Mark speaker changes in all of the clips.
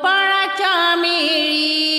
Speaker 1: गोपाळाच्या मेळी.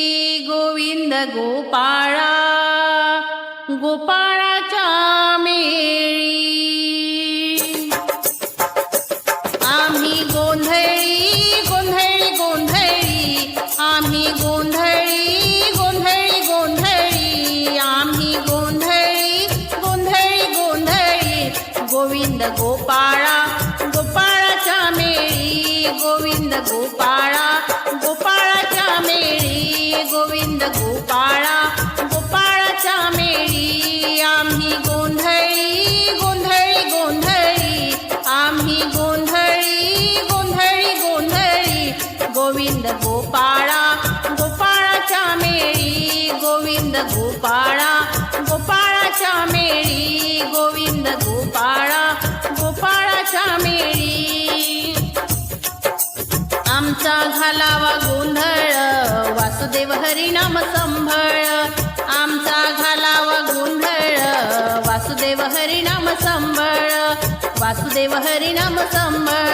Speaker 1: आमचा घालावा गोंधळ वासुदेव हरिनाम संभळ. आमचा घालावा गोंधळ वासुदेव हरिनाम संभळ. वासुदेव हरिनाम संभळ.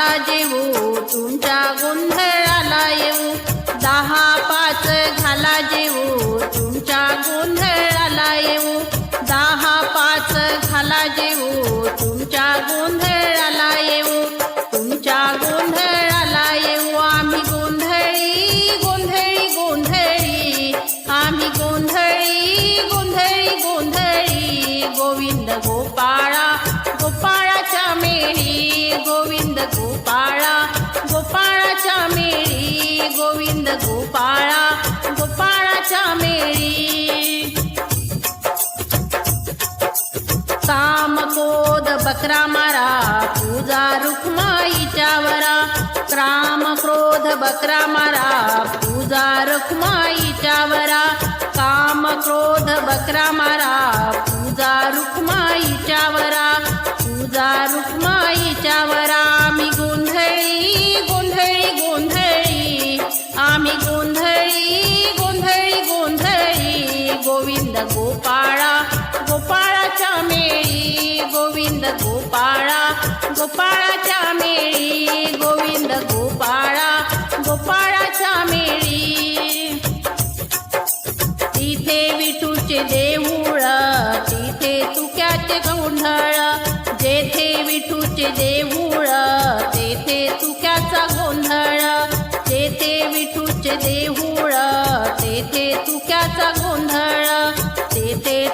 Speaker 1: घालन जेवू तुमच्या गोंधळाला येऊ. दहा पाच घाला जेवू क्रोध मारा पूजा रुक्माईच्या वरा. क्राम क्रोध बकरा मारा पूजा रुक्माईच्या वरा. काम क्रोध बकरा मारा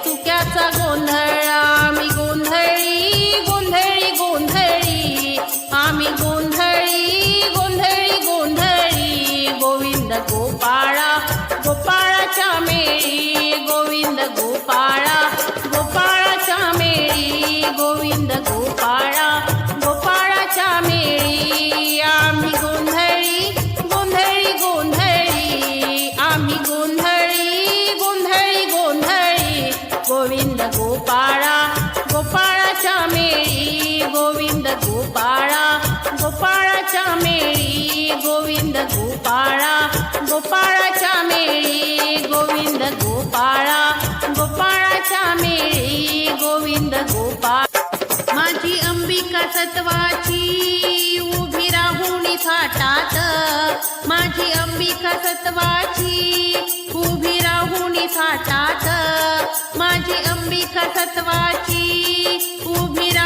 Speaker 1: चुक्याचा तुक्याचा गोंधळ. आम्ही गोंधळी गोंधळी गोंधळी. आम्ही गोंधळी गोंधळी गोंधळी. गोविंद गोपाळा गोपाळाच्या मेळी. गोविंद गोपाळा गोपाळाच्या मेळी. गोविंद गोपाळा गोविंद गोपाळा गोपाळाच्या मेळी गोविंद गोपाळा गोपाळाच्या मेळी गोविंद गोपाळ. माझी अंबिका सत्वाची उभी राहुणी थाटात माझी अंबिका सत्वाची उभी राहुणी थाटात माझी अंबिका सत्वाची उभी राहुणी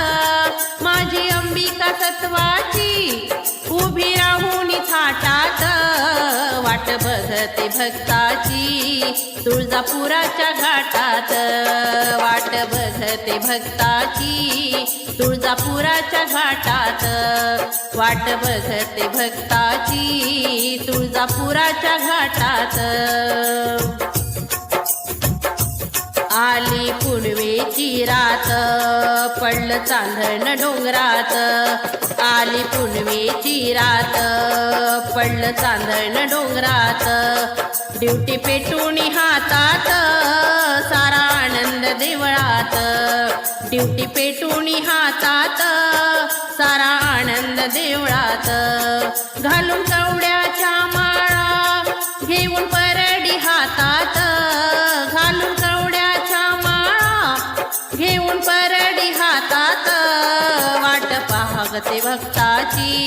Speaker 1: सत्वाची उभी राहून थाटात. वाट बघते बघते भक्ताची तुळजापुराच्या घाटात. वाट बघते भक्ताची तुळजापुराच्या घाटात. वाट बघते भक्ताची तुळजापुराच्या घाटात. आली पुनवेची रात. पडलं चांदण डोंगरात. आली पुनवेची रात. पडलं चांदण डोंगरात. ड्युटी पेटून हातात. सारा आनंद देवळात. ड्युटी पेटून हातात. सारा आनंद देवळात. घालून कवड्याच्या माळा घेऊन परडी हातात. पाहगते भक्ताची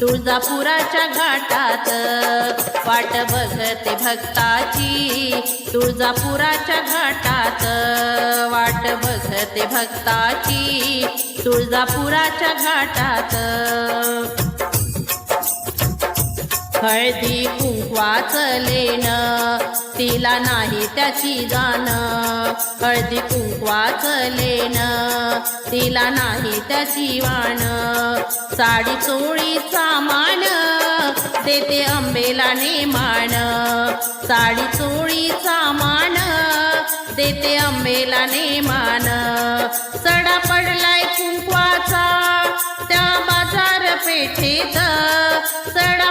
Speaker 1: तुळजापुराच्या घाटात. वाट बघते भक्ताची तुळजापुराच्या घाटात. वाट बघते भक्ताची तुळजापुराच्या घाटात. हळदी कुंकवाचलेन लेणं तिला नाही त्याची जाण. हळदी कुंकवाचलेन लेणं तिला नाही त्याची वाण. साडी चोळीचा मान देते अंबेला नेमान साडी चोळीचा मान देते अंबेला नेमान सडा पडलाय कुंकवाचा त्या बाजार पेठेत. सडा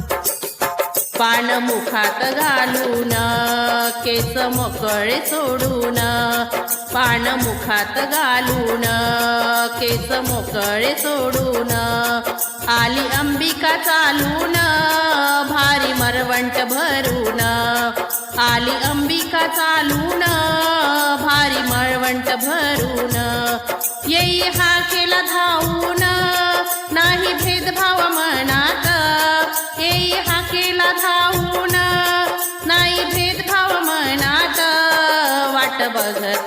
Speaker 1: पान मुखात घालून केस मोकळे सोडून पान मुखात घालून केस मोकळे सोडून आली अंबिका चालून भारी मरवंट भरून आली अंबिका चालून भारी मळवंट भरून येई हा केला धावून नाही भेदभाव म्हणा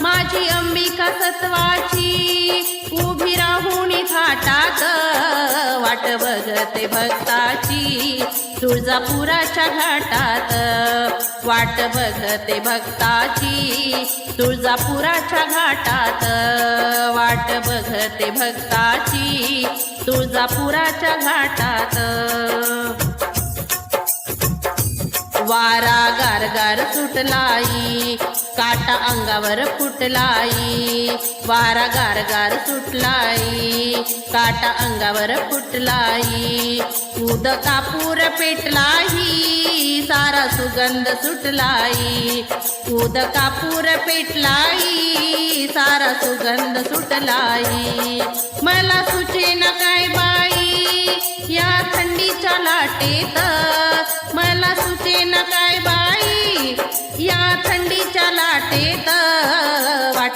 Speaker 1: माझी अंबिका सत्वाची उभी राहून थाटात. वाट बघते भक्ताची तुळजापुराच्या घाटात. वाट बघते भक्ताची तुळजापुराच्या घाटात. वाट बघते भक्ताची तुळजापुराच्या घाटात. वारा गारगार सुटलाई काटा अंगावर फुटलाई. वारा गारगार सुटलाई काटा अंगावर फुटलाई. उद कापूर पेटलाई सारा सुगंध सुटलाई. उद कापूर पेटलाई सारा सुगंध सुटलाई. मला सुचेन काय बाई या थंडीच्या लाटेत मला सुचेन काय बाई? या थंडीच्या लाटेत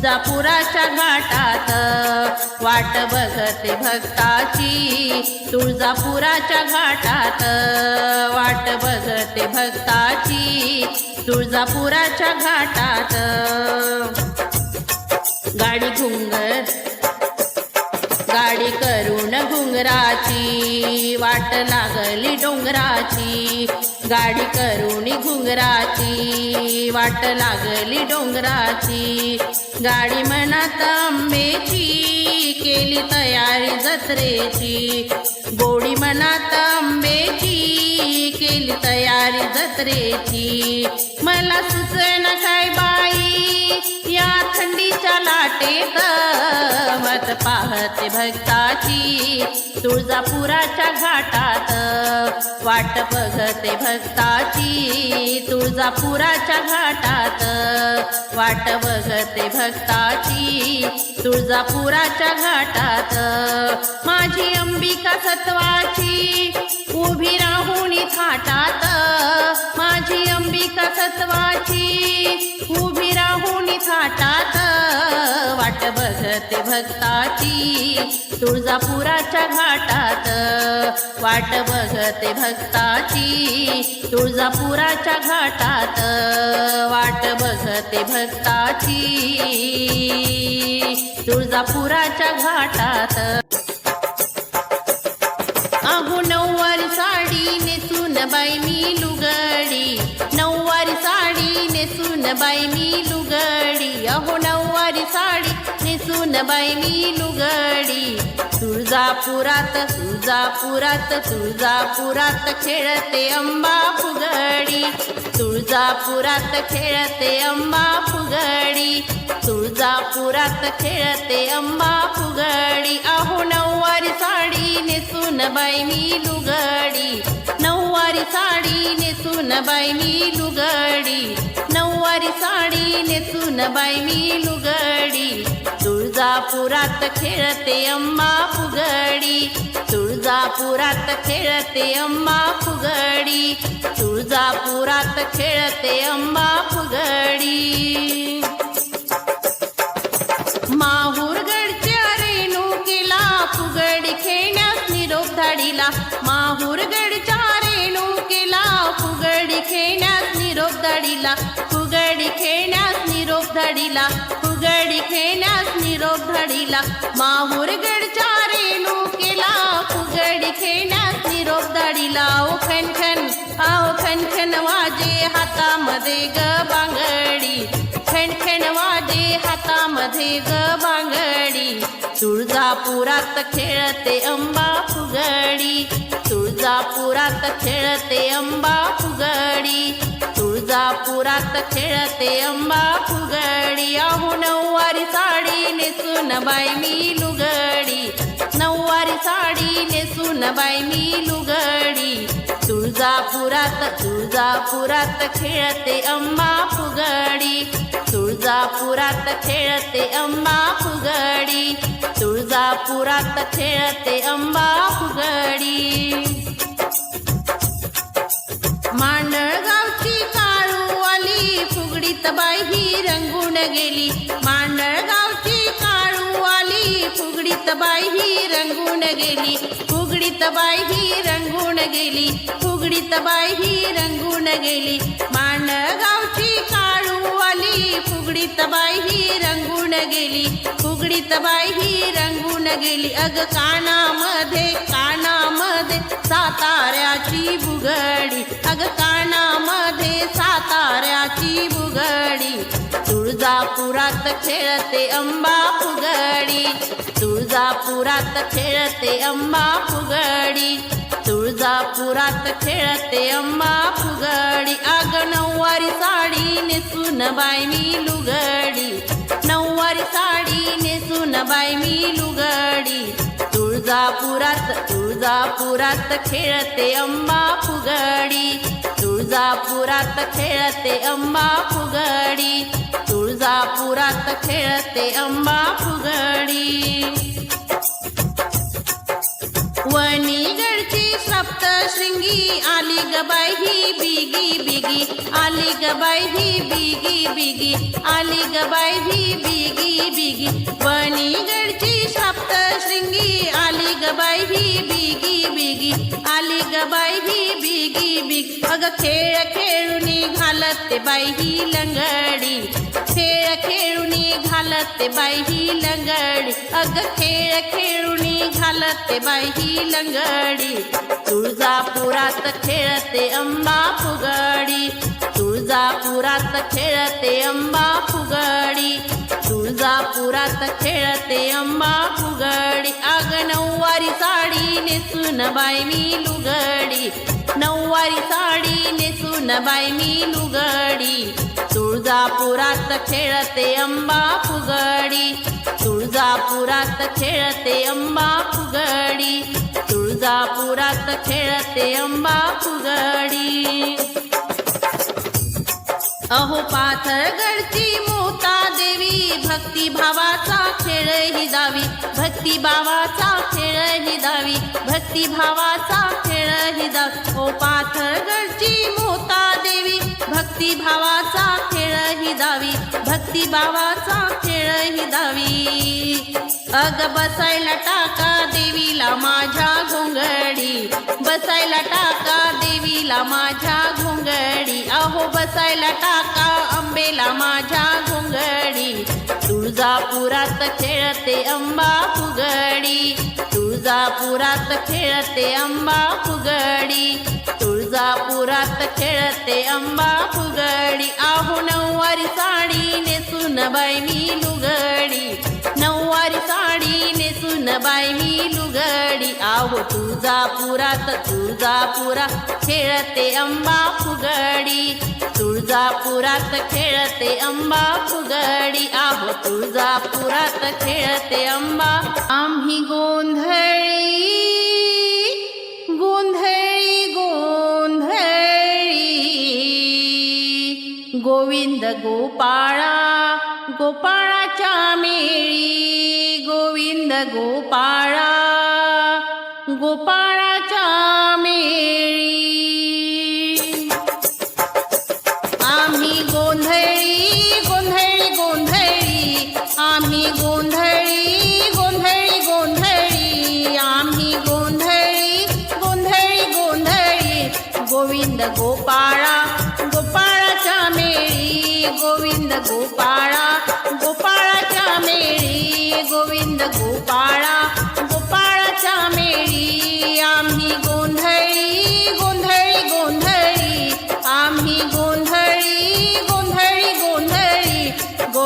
Speaker 1: तुळजापुराच्या घाटात वाट बघते भक्ताची. तुळजापुराच्या घाटात वाट बघते भक्ताची. तुळजापुराच्या घाटात गाडी घुंगर गाडी करून घुंगराची वाट लागली डोंगराची. गाडी करुणी घुंगराची वाट लागली डोंगराची. गाडी मनात आंबेची केली तयारी जत्रेची. गोडी मनात आंबेची केली तयारी जत्रेची. मला सुचना काय बा या थंडीच्या लाटेत मत पाहते भक्ताची. तुळजापुराच्या घाटात वाट बघते भक्ताची. तुळजापुराच्या घाटात वाट बघते भक्ताची. तुळजापुराच्या घाटात माझी अंबिका सत्वाची. उभी राहुणी थाटात. सत्वाची उभी राहून थाटात. वाट बघते भक्ताची तुळजापुराच्या घाटात. वाट बघते भक्ताची तुळजापुराच्या घाटात. वाट बघते भक्ताची तुळजापुराच्या घाटात. अहो नऊवारी साडी नेसून बाई मी लुक नेसून बाई मी लुगडी. अहो नऊवारी साडी नेसून बाई मी लुगडी. तुळजापुरात तुळजापुरात तुळजापुरात खेळते अंबा फुगडी. तुळजापुरात खेळते अंबा फुगडी. तुळजापुरात खेळते अंबा फुगडी. अहो नऊवारी साडी नेसून बाई मी लुगडी. नऊवारी साडी नेसून बाई मी लुगडी. नऊवारी साडी नेसून बाई मी लुगडी. तुळजापुरात खेळते अम्मा फुगडी. तुळजापुरात खेळते अम्मा फुगडी. तुळजापुरात खेळते अम्मा फुगडी. धाडीला फुगडी खेळण्यास निरोप धाडीला फुगडी खेळण्यास निरोप धाडीला माहूरगडच्या रेणुकीला फुगडी खेळण्यास निरोप धाडीला ओ खनखन आओ खनखन वाजे हातामध्ये ग बांगडी. खणखण वाजे हातामध्ये ग बांगडी. तुळजापुरात खेळते अंबा फुगडी. तुळजापुरात खेळते अंबा रात खेळते अंबा फुगडी. अहो नऊवारी साडी नेसून बाई मी लुगडी. नऊवारी साडी नेसून बाई मी लुगडी. तुळजापुरात तुळजापुरात खेळते अंबा फुगडी. तुळजापुरात खेळते अंबा फुगडी. तुळजापुरात खेळते अंबा फुगडी. मांडळगावची फुगडीत ही रंगून गेली. मांडळगावची काळू आली फुगडीत ही रंगून गेली. फुगडीतबाई ही रंगून गेली. फुगडीतबाई ही रंगून गेली. मांडळगावची काळू आली फुगडीत ही रंगून गेली. फुगडीतबाई ही रंगून गेली. अग कानामध्ये कानामध्ये साताऱ्याची बुगडी. अग कानामध्ये तुळजापुरात खेळते अंबा फुगडी. तुळजापुरात खेळते अंबा फुगडी. तुळजापुरात खेळते अंबा फुगडी. आग नऊवारी साडी नेसून बाय मी लुगडी. नऊवारी साडी नेसून बाय मी लुगडी. तुळजापुरात तुळजापुरात खेळते अंबा फुगडी. तुळजापुरात खेळते अंबा फुगडी. तुळजापुरात खेळते अंबा फुगडी. वणीगडची सप्तशृंगी आली गबाई ही बिगी बिगी आली गबाई ही बिगी बिगी आली गबाई ही बिगी बिगी. वणीगडची सप्तशृंगी आली गबाई ही बिगी बिगी आली गबाई ही बिगी बिगी. अग खेळ खेळून घालत बाई ही लंगडी. ते बाई ही लंगडी. अग खेळ खेळूनी ते बाई ही लंगडी. तुळजापुरात खेळते अंबा फुगडी. तुळजापुरात खेळते अंबा फुगडी. तुळजापुरात खेळते अंबा फुगडी. अग नऊवारी साडी नेसून बाई मी लुगडी. नऊवारी साडी नेसून बाई मी लुगडी. तुळजापुरात खेळते अंबा फुगडी. तुळजापुरात खेळते अंबा फुगडी. तुळजापुरात खेळते अंबा फुगडी. अहो पाथरगडची मोता देवी भक्ती भावाचा खेळ ही दावी भक्तीभावाचा खेळ ही दावी भक्ती भावाचा खेळ ही ओ पाथरगडची मोता देवी भक्ती भावाचा खेळ ही दावी भक्ती भावाचा खेळ ही दावी अग बसायला टाका देवीला माझ्या घोंगडी. बसायला टाका देवीला माझ्या घोंगडी. अहो बसायला टाका अंबेला माझ्या घोंगडी. तुळजापुरात खेळते अंबा फुगडी. तुळजापुरात खेळते अंबा फुगडी. तुळजापुरात खेळते अंबा फुगडी. आहो नऊवारी साडी नेसून बाई मी लुगडी. नऊवारी साडी नेसून बाई मी लुगडी. आहो तुळजापुरात तुळजापुरा खेळते अंबा फुगडी. तुळजापुरात खेळते अंबा फुगडी. आहो तुळजापुरात खेळते अंबा. आम्ही गोंधळी गोंधळी गोंधळी. गोविंद गोपाळा गोपाळाच्या मेळी. गोविंद गोपाळ गोपाळाच्या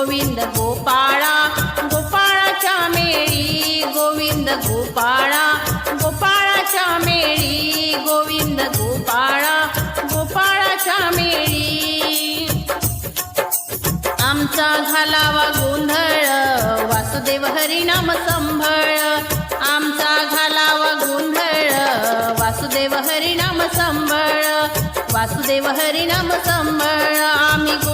Speaker 1: गोविंद गोपाळा गोपाळाच्या मेळी गोविंद गोपाळा गोपाळाच्या मेळी गोविंद गोपाळा गोपाळाच्या मेळी. आमचा घालावा गोंधळ वासुदेव हरिनाम संभळ. आमचा घालावा गोंधळ वासुदेव हरिनाम संभळ. वासुदेव हरिनाम संभळ आम्ही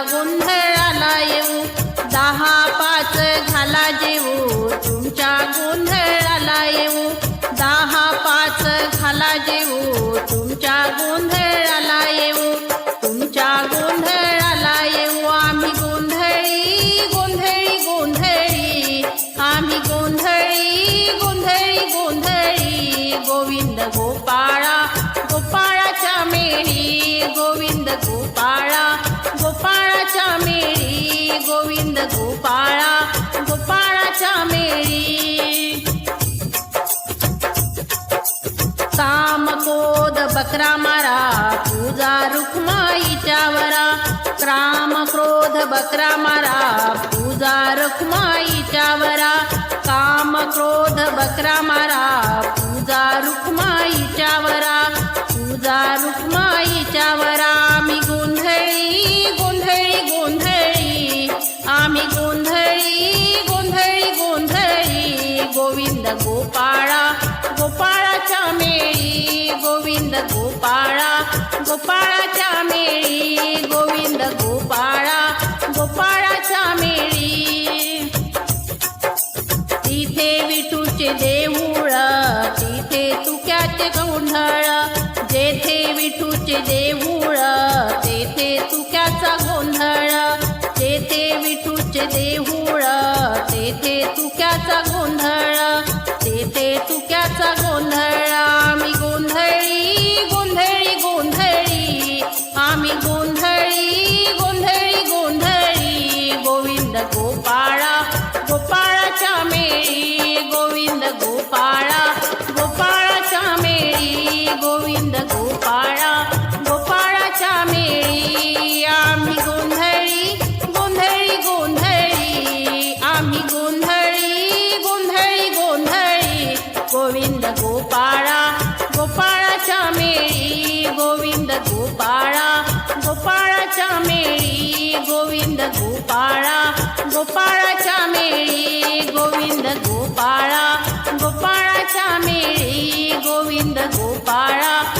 Speaker 1: गोंधळाला येऊ. दहा पाच घाला जेवू. तुमच्या गोंधळाला येऊ. दहा पाच घाला जेवू. तुमच्या गोंधळाला येऊ. तुमच्या गोंधळाला येऊ. आम्ही गोंधळी गोंधळी गोंधळी. आम्ही गोंधळी गोंधळी गोंधळी. गोविंद गोपाळा गोपाळाच्या मेळी. गोविंद गोपाळा बकरा मारा पूजा रुक्माईच्या वरा काम क्रोध बकरा मारा पूजा रुक्माईच्या वरा पूजा रुक्माईच्या वरा आम्ही गोंधळी गोंधळी गोंधळी आम्ही गोंधळी गोंधळी गोंधळी गोविंद गोपाळा गोपाळाच्या मेळी गोविंद गोपाळा गोपाळा गोविंद गोपाळा गोपाळाच्या मेळी गोविंद गोपाळा गोपाळाच्या मेळी गोविंद गोपाळा.